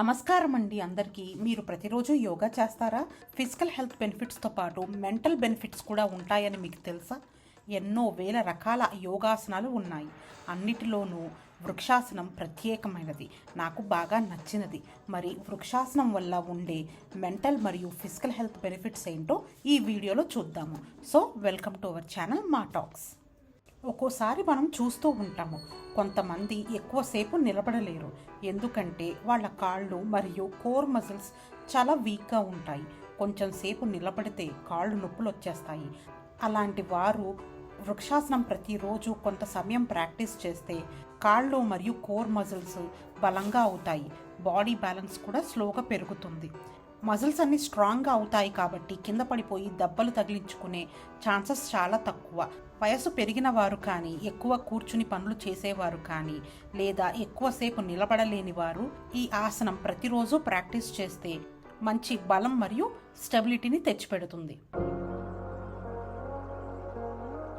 నమస్కారం అండి అందరికీ. మీరు ప్రతిరోజు యోగా చేస్తారా? ఫిజికల్ హెల్త్ బెనిఫిట్స్తో పాటు మెంటల్ బెనిఫిట్స్ కూడా ఉంటాయని మీకు తెలుసా? ఎన్నో వేల రకాల యోగాసనాలు ఉన్నాయి. అన్నిటిలోనూ వృక్షాసనం ప్రత్యేకమైనది. నాకు బాగా నచ్చినది. మరి వృక్షాసనం వల్ల ఉండే మెంటల్ మరియు ఫిజికల్ హెల్త్ బెనిఫిట్స్ ఏంటో ఈ వీడియోలో చూద్దాము. So welcome to our channel Maa talks. ఒక్కోసారి మనం చూస్తూ ఉంటాము. కొంతమంది ఎక్కువసేపు నిలబడలేరు. ఎందుకంటే వాళ్ళ కాళ్ళు మరియు కోర్ మజిల్స్ చాలా వీక్గా ఉంటాయి. కొంచెం సేపు నిలబడితే కాళ్ళు నొప్పులు వచ్చేస్తాయి. అలాంటి వారు వృక్షాసనం ప్రతిరోజు కొంత సమయం ప్రాక్టీస్ చేస్తే కాళ్ళు మరియు కోర్ మజిల్స్ బలంగా అవుతాయి. బాడీ బ్యాలెన్స్ కూడా స్లోగా పెరుగుతుంది. మజిల్స్ అన్ని స్ట్రాంగ్గా అవుతాయి కాబట్టి కింద పడిపోయి దెబ్బలు తగిలించుకునే ఛాన్సెస్ చాలా తక్కువ. వయసు పెరిగిన వారు కానీ ఎక్కువ కూర్చుని పనులు చేసేవారు కానీ లేదా ఎక్కువసేపు నిలబడలేని వారు ఈ ఆసనం ప్రతిరోజు ప్రాక్టీస్ చేస్తే మంచి బలం మరియు స్టెబిలిటీని తెచ్చిపెడుతుంది.